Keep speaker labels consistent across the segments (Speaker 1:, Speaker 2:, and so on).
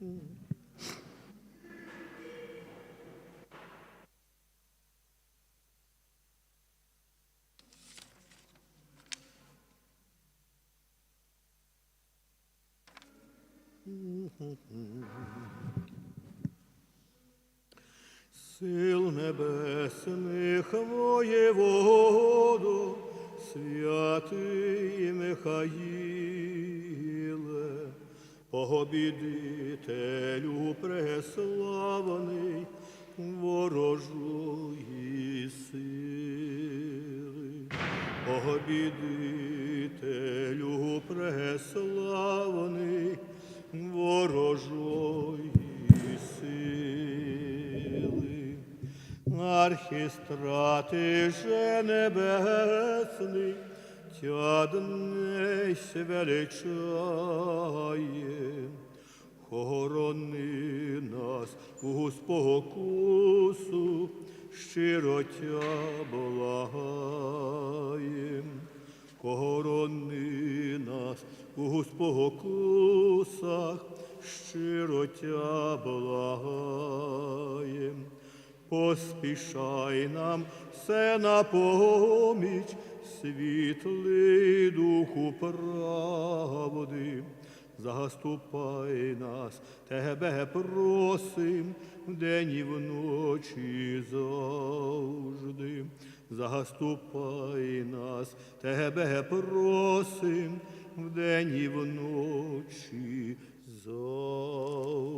Speaker 1: Сил небесних воєводу, святий Михаїле, побідителю преславний ворожої сили, побідителю преславний ворожої сили. Архістрати же небесний, тя днесь величає, хорони нас у спокусу, щиро тя благаєм. Нас у спокусах, щиро тя. Поспішай нам все на поміч, світлий духу правди. Заступай нас, тебе просим, вдень і вночі завжди. Заступай нас, тебе просим, вдень і вночі завжди.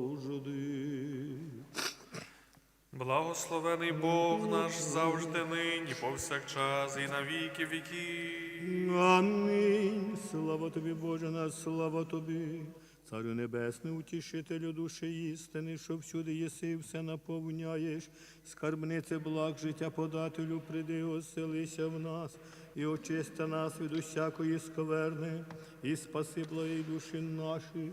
Speaker 2: Благословений Бог наш завжди нині, повсякчас і на віки віків.
Speaker 1: Амінь. Слава тобі, Боже наш, слава тобі. Царю Небесний, утішителю душі істини, що всюди єси, все наповняєш, скарбнице благ життя подателю, приди, оселися в нас, і очисти нас від усякої скверни, і спаси благі душі наші.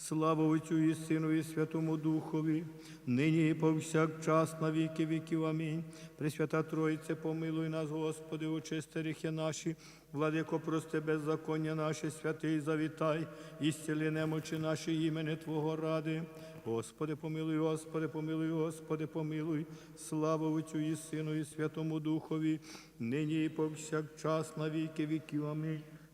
Speaker 1: Слава Отцю і Сину, і Святому Духові, нині і повсякчас на віки віків. Амінь. Пресвята Тройце, помилуй нас, Господи, очисти гріхи наші, владико, прости беззаконня наші, святий завітай, і зціли немочі наші імені Твого ради. Господи, помилуй, Господи, помилуй, Господи, помилуй, слава Отцю і Сину, і Святому Духові, нині і повсякчас на віки віків. Амінь.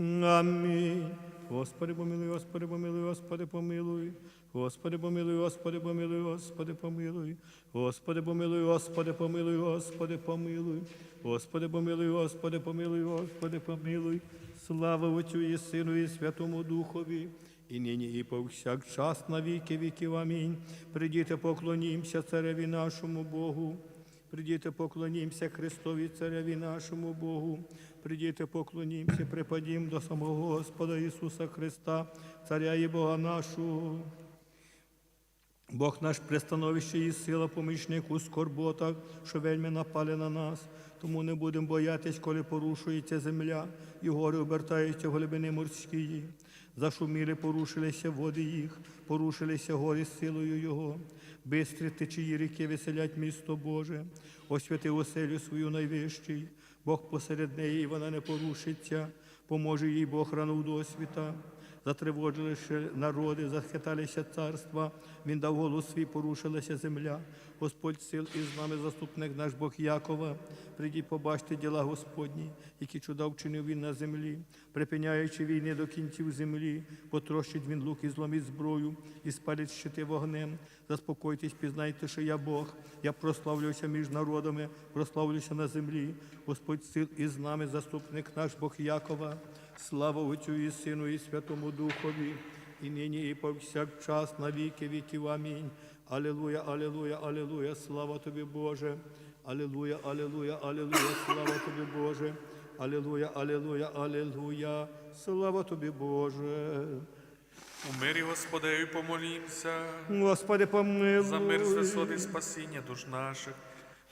Speaker 1: Амінь. Господи, помилуй, Господи, помилуй, Господи, помилуй. Господи, помилуй, Господи, помилуй, Господи, помилуй. Господи, помилуй, Господи, помилуй, Господи, помилуй. Господи, помилуй, Господи, помилуй, Господи, помилуй. Слава Отцю і Сину, і Святому Духові. І нині, і повсякчас на віки віків. Амінь. Придіте, поклонімся цареві нашому Богу. Придіте, поклонімся Христові Цареві нашому Богу. Придіте, поклонімся, припадім до самого Господа Ісуса Христа, Царя і Бога нашого. Бог наш пристановище і сила, помічник у скорботах, що вельми напали на нас. Тому не будемо боятись, коли порушується земля, і гори обертаються в глибини морські. Зашуміли, порушилися води їх, порушилися гори силою Його. Бистрі течії ріки веселять місто Боже, освяти оселю свою найвищий, Бог посеред неї, і вона не порушиться, поможе їй Бог рано в досвіта. Затривожилися народи, захиталися царства, Він дав голос свій, порушилася земля. Господь сил із нами, заступник наш Бог Якова. Прийдіть, побачте діла Господні, які чуда вчинив він на землі, припиняючи війни до кінців землі, потрощить він лук і зломить зброю, і спалить щити вогнем. Заспокойтесь, пізнайте, що я Бог. Я прославлюся між народами, прославлюся на землі. Господь сил із нами, заступник наш Бог Якова. Слава Отцю і Сину, і Святому Духові, і нині, і повсякчас на віки віків. Амінь. Алілуя, алілуя, алілуя, слава тобі, Боже. Алілуя, алілуя, алілуя, слава тобі, Боже. Алілуя, алілуя, алілуя, слава тобі, Боже.
Speaker 2: У мирі Господею помолімся.
Speaker 1: Господи, помилуй.
Speaker 2: За мир з висоти спасіння душ наших.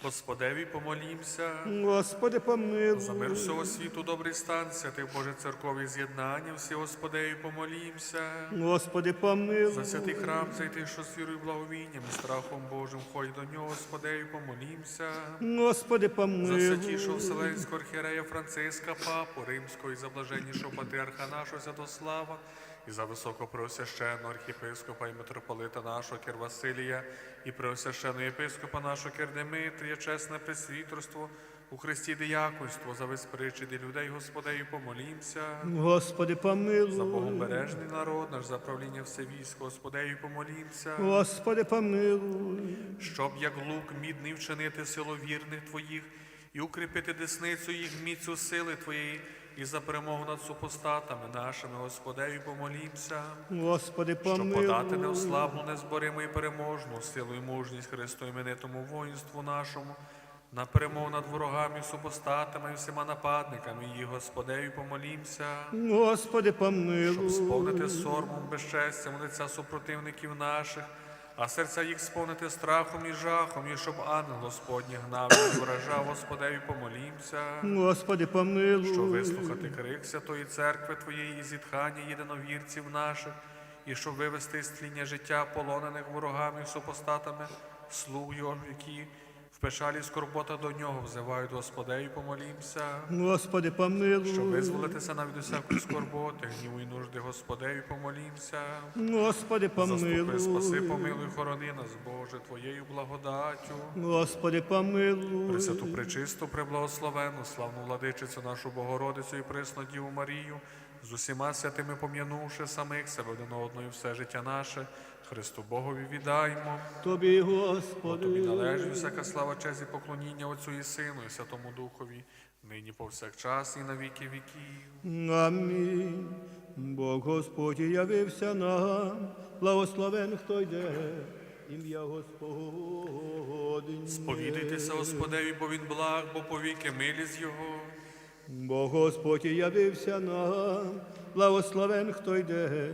Speaker 2: Господеві помолімся.
Speaker 1: Господи, помилуй.
Speaker 2: За мир всього світу, добрий стан, святих Боже церкові з'єднання, всі Господею помолімся.
Speaker 1: Господи, помилуй.
Speaker 2: За святий храм зайти, що з вірою, благовінням, і страхом Божим, ходь до нього, Господею помолімся.
Speaker 1: Господи,
Speaker 2: За
Speaker 1: помилуй.
Speaker 2: святішого Вселенського архієрея Франциска, Папу Римського і за блаженнішого патріарха нашого Святослава, і за високопреосвященного архіпископа і митрополита нашого Кир Василія, і преосвященного єпископа нашого Кир Димитрія, чесне пресвітерство, у Христі дияконство, за весь причини людей, Господею, помолімся.
Speaker 1: Господи, помилуй.
Speaker 2: За богобережний народ, наш за правління всевійськ, Господею, помолімся.
Speaker 1: Господи, помилуй.
Speaker 2: щоб як лук мідний вчинити силу вірних Твоїх і укріпити десницю їх міцю сили Твоєї, і за перемогу над супостатами нашими, Господею, помолімся,
Speaker 1: Господи,
Speaker 2: щоб
Speaker 1: помилуй.
Speaker 2: подати неослабну, незборимо і переможну силу і мужність Христу іменитому воїнству нашому, на перемогу над ворогами, супостатами і всіма нападниками її, Господею, помолімся.
Speaker 1: Господи,
Speaker 2: щоб сповнити сормом, безчестям лиця супротивників наших, а серця їх сповнити страхом і жахом, і щоб ангел Господній гнав і вражав Господеві, помолімся,
Speaker 1: Господи, помилуй.
Speaker 2: Що вислухати крик Святої Церкви Твоєї і зітхання єдиновірців наших, і щоб вивести з тління життя полонених ворогами і супостатами, слуг його, які в печалі скорбота до нього взивають Господеві, помолімся.
Speaker 1: Господи, помилуй.
Speaker 2: Щоб визволитися навіть усякої скорботи, гніву і нужди Господеві, помолімся.
Speaker 1: Господи,
Speaker 2: Заступи, спаси, помилуй, хорони нас, Боже, Твоєю благодаттю.
Speaker 1: Господи, помилуй.
Speaker 2: Пресвяту, пречисту, преблагословенну, славну владичицю нашу Богородицю і пресну Діву Марію, з усіма святими пом'янувши самих себе один одного і все життя наше, Христу Богові віддаймо.
Speaker 1: Тобі,
Speaker 2: Бо Тобі належить всяка слава, честь і поклоніння Отцю і Сину, і Святому Духові, нині повсякчас і на віки віків.
Speaker 1: Амінь. Бог Господь явився нам, благословен, хто йде, ім'я Господнє.
Speaker 2: Сповідайтеся Господеві, бо він благ, бо повіки милість Його.
Speaker 1: Бо Господь явився нам, благословен, хто йде,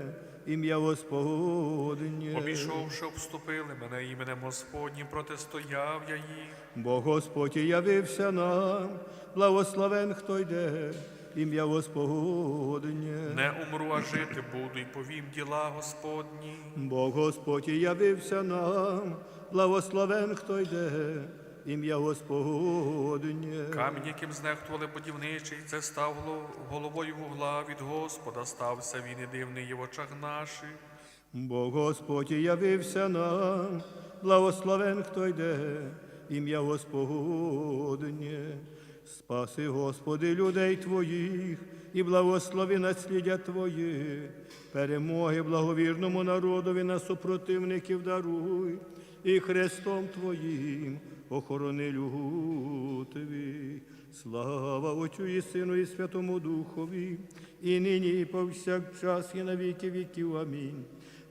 Speaker 1: ім'я Господнє.
Speaker 2: Обійшовши, обступили мене іменем Господнім, протистояв я їм.
Speaker 1: Бо Господь явився нам, благословен, хто йде, ім'я Господнє.
Speaker 2: Не умру, а жити буду, і повім діла Господні.
Speaker 1: Бо Господь явився нам, благословен, хто йде, ім'я Господнє.
Speaker 2: Камінь, яким знехтували будівничий, це став голов- головою вугла від Господа, стався він і дивний є в очах наших.
Speaker 1: Бо Господь явився нам, благословен, хто йде, ім'я Господнє. Спаси, Господи, людей Твоїх і благослови наслідя Твоє, перемоги благовірному народові на супротивників даруй, і Христом Твоїм охорони Твій. Слава Отцю і Сину, і Святому Духові, і нині, і повсякчас, і на віки віків. Амінь.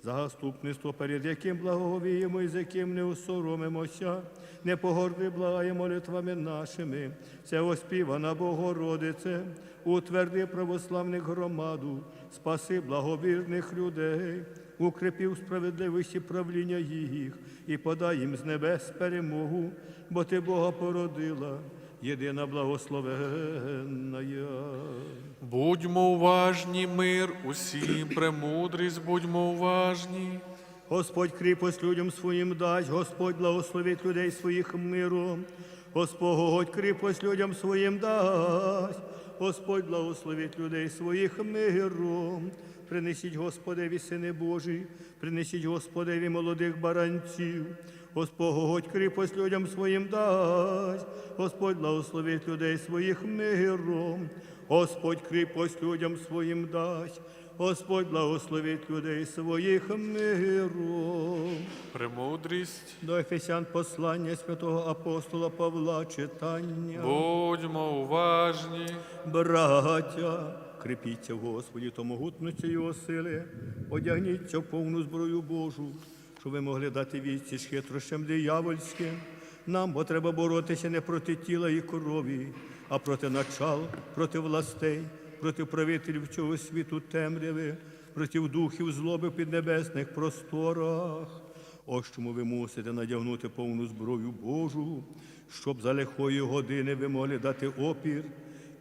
Speaker 1: Заступництво, перед яким благовіємо і з яким не осоромимося, не погорди благає молитвами нашими, це оспівана Богородице, утверди православних громаду, спаси благовірних людей, укрепів справедливості правління їх і подай їм з небес перемогу, бо ти Бога породила, єдина благословенна.
Speaker 2: Будьмо уважні, мир усім, премудрість, будьмо уважні.
Speaker 1: Господь кріпость людям своїм дасть, Господь благословить людей своїх миром. Господь кріпость людям своїм дасть, Господь благословить людей своїх миром. Принесіть Господеві сини Божі, принесіть Господеві молодих баранців. Господь кріпость людям своїм дасть, Господь благословить людей своїх миром. Господь кріпость людям своїм дасть, Господь благословить людей своїх миром.
Speaker 2: Премудрість,
Speaker 1: До Ефесян послання святого апостола Павла читання.
Speaker 2: будьмо уважні.
Speaker 1: Браття, крепіться в Господі та могутності Його сили, одягніться в повну зброю Божу, щоб ви могли дати відсіч хитрощам диявольським. Нам бо треба боротися не проти тіла і крові, а проти начал, проти властей, проти правителів цього світу темряви, проти духів злоби в піднебесних просторах. Ось чому ви мусите надягнути повну зброю Божу, щоб за лихої години ви могли дати опір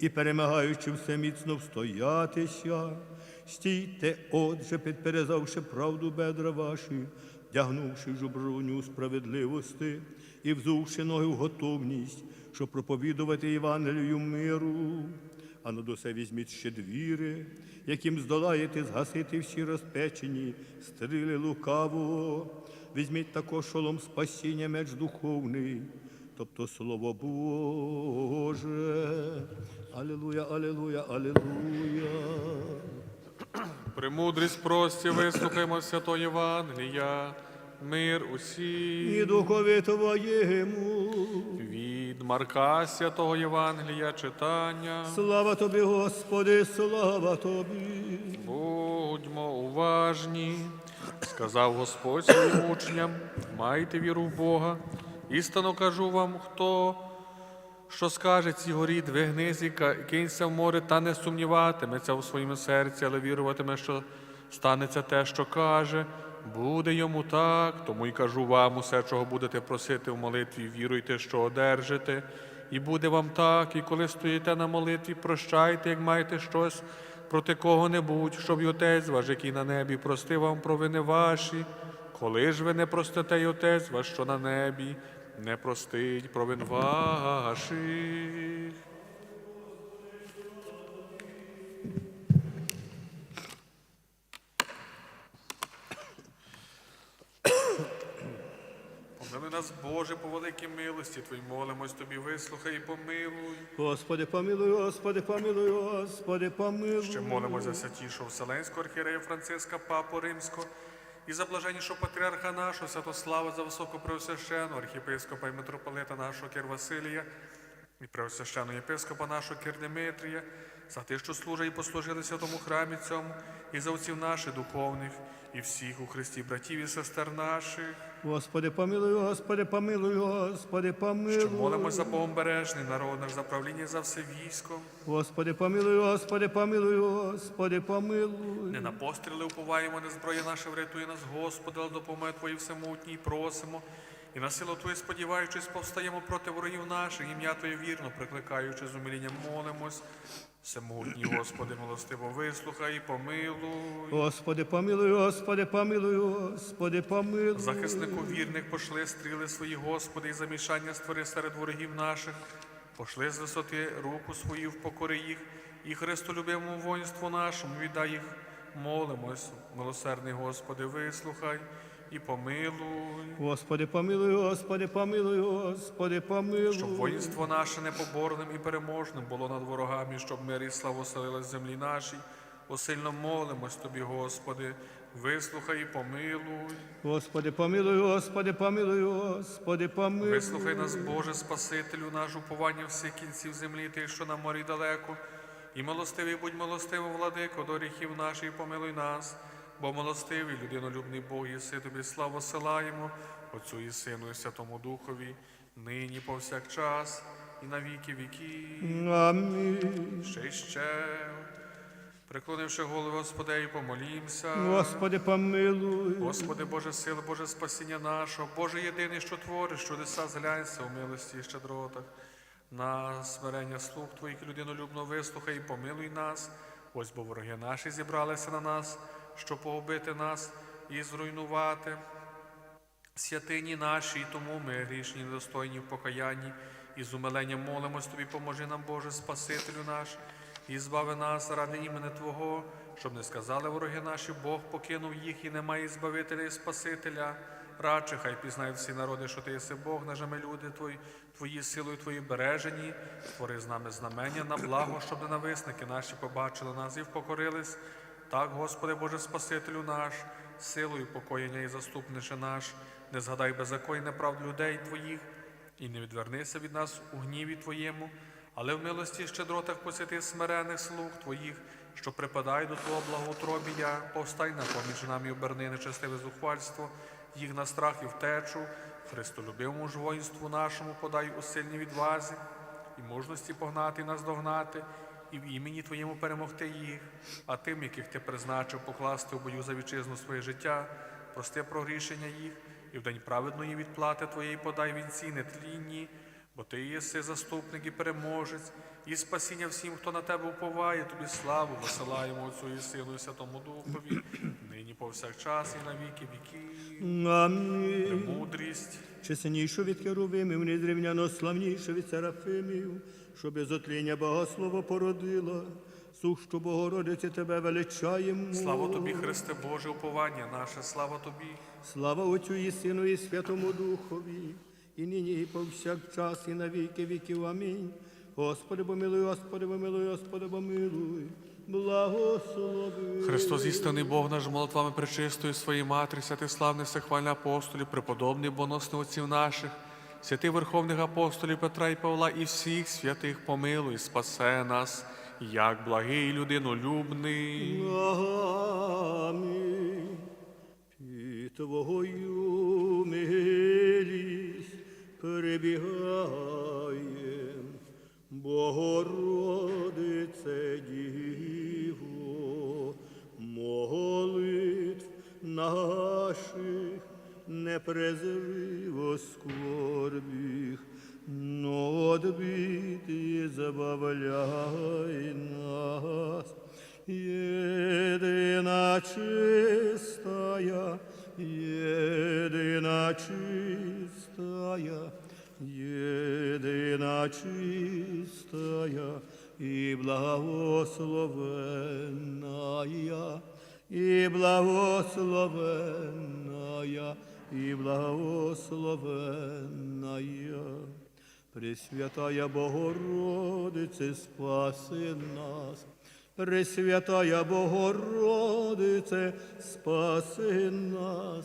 Speaker 1: і, перемагаючи все міцно встоятися. Стійте, отже, підперезавши правду бедра ваші, вдягнувши ж броню справедливості і взувши ноги в готовність, щоб проповідувати Євангелію миру. А над усе візьміть ще двіри, яким здолаєте згасити всі розпечені стріли лукавого. Візьміть також шолом спасіння меч духовний, тобто Слово Боже. Алілуя, алілуя, алілуя.
Speaker 2: Премудрість прості, вислухаймо свято Євангелія, мир
Speaker 1: І духові Твоєму.
Speaker 2: Від Марка святого Євангелія читання.
Speaker 1: Слава Тобі, Господи, слава Тобі.
Speaker 2: Будьмо уважні, сказав Господь своїм учням, майте віру в Бога. Істинно кажу вам, хто що скаже цій горі, двигнись і кинься в море, та не сумніватиметься у своєму серці, але віруватиме, що станеться те, що каже. Буде йому так, тому й кажу вам усе, чого будете просити в молитві, віруйте, що одержите. І буде вам так, і коли стоїте на молитві, прощайте, як маєте щось проти кого-небудь, щоб й отець ваш, який на небі, простив вам провини ваші. Коли ж ви не простите й отець ваш, що на небі, не простить провин ваших. Помили нас, Боже, по великій милості Твої молимось Тобі, вислухай і помилуй.
Speaker 1: Господи, помилуй, Господи, помилуй, Господи, помилуй.
Speaker 2: Ще молимось за святішого Вселенського архієрея Франциска, Папу Римського, і за блаженнішого патріарха нашого, Святослава, за високопреосвященого архіпископа і митрополита нашого Кир Василія, і преосвященого єпископа нашого Кир Димитрія, за тих, що служать і послужили святому храмі цьому, і за отців наших духовних, і всіх у Христі братів і сестер наших.
Speaker 1: Господи, помилуй, Господи, помилуй, Господи, помилуй.
Speaker 2: Що молимось за Богом бережний народ наш, за правління за все військо.
Speaker 1: Господи, помилуй, Господи, помилуй, Господи, помилуй.
Speaker 2: Не на постріли уповаємо, не зброя наша врятує нас, Господи, але допомоги Твої всемутній просимо. І на силу Твою сподіваючись, повстаємо проти ворогів наших, ім'я Твоє вірно, прикликаючи з умилінням молимось. Всемогутній Господи, милостиво вислухай і помилуй.
Speaker 1: Господи, помилуй, Господи, помилуй, Господи, помилуй.
Speaker 2: Захиснику вірних пошли стріли свої, Господи, і замішання створи серед ворогів наших. Пошли з висоти руку свою в покори їх, і Христолюбимому воїнству нашому віддай їх. Молимось, милосердний Господи, вислухай і помилуй.
Speaker 1: Господи, помилуй, Господи, помилуй, Господи, помилуй.
Speaker 2: Щоб воїнство наше непоборним і переможним було над ворогами, щоб мир і слава оселилась землі нашій. Осильно молимось Тобі, Господи, вислухай і помилуй.
Speaker 1: Господи, помилуй, Господи, помилуй, Господи, помилуй.
Speaker 2: Вислухай нас, Боже, Спасителю, наш уповання всіх кінців землі, ти, що на морі далеко. І милостивий будь милостивий, владико, до гріхів наших, помилуй нас, бо милостивий, людинолюбний Бог, єси тобі славу силаємо, Отцю і Сину, і Святому Духові, нині повсякчас, і на віки віків.
Speaker 1: Амінь.
Speaker 2: Ще й ще, приклонивши голови Господею, помолімся.
Speaker 1: Господи, помилуй.
Speaker 2: Господи Боже сили, Боже спасіння нашого, Боже єдиний, що твориш, чудеса зглянься у милості і щедротах. На смирення слуг Твоїх людинолюбно вислухай і помилуй нас. Ось бо вороги наші зібралися на нас, щоб погубити нас і зруйнувати. Святині наші, і тому ми грішні, недостойні в покаянні, і з умиленням молимось Тобі, поможи нам, Боже, Спасителю наш, і збави нас ради імени Твого, щоб не сказали вороги наші, Бог покинув їх і немає Збавителя і Спасителя. Радше, хай пізнають всі народи, що ти єси Бог, нажами люди Твої, Твої силою Твої бережені, твори з нами знамення на благо, щоб ненависники наші побачили нас і впокорились. Так, Господи Боже Спасителю наш, силою покоєння і заступнише наш, не згадай беззаконня неправд людей Твоїх, і не відвернися від нас у гніві Твоєму, але в милості і щедротах посвяти смирених слуг Твоїх, що припадай до Твого благоутробія, повстай на поміч нам і оберни нечестиве зухвальство, їх на страх і втечу, Христолюбивому ж воїнству нашому подай у сильній відвазі і мужності погнати і наздогнати, і в імені Твоєму перемогти їх, а тим, яких ти призначив покласти у бою за вітчизну своє життя, прости прогрішення їх, і в день праведної відплати Твоєї подай вінці нетлінні, бо Ти єси заступник і переможець, і спасіння всім, хто на тебе уповає, тобі славу висилаємо Отцю і Сину і Святому Духові, нині повсякчас і на віки віків.
Speaker 1: Амінь.
Speaker 2: Мудрість.
Speaker 1: Чеснішу від керувимів, незрівняно славнішу від серафимів, що без отління богослово породила. Сущу Богородиці тебе величаємо.
Speaker 2: Слава тобі, Христе Боже, уповання наше, слава тобі.
Speaker 1: Слава Отцю і Сину і Святому Духові, і нині, і повсякчас, і на віки віків. Амінь. Господи, помилуй, Господи, помилуй, Господи, помилуй. Благослови.
Speaker 2: Христос, істинний Бог наш молитвами пречистої своєї Матері, святих славних всехвальних апостолів, преподобний боносних отців наших, святих верховних апостолів Петра і Павла і всіх святих помилуй, спасе нас, як благий людинолюбний.
Speaker 1: Амінь. Під Твою милість перебігаєм, Богородице Діво, молитв наших не презриво скорбіх, но одбити забавляй нас. Єдина чистая, єдина чистая, єдина чистая і благословенная, і благословенная, і благословенная. Пресвятая Богородице, спаси нас. Пресвятая Богородице, спаси нас.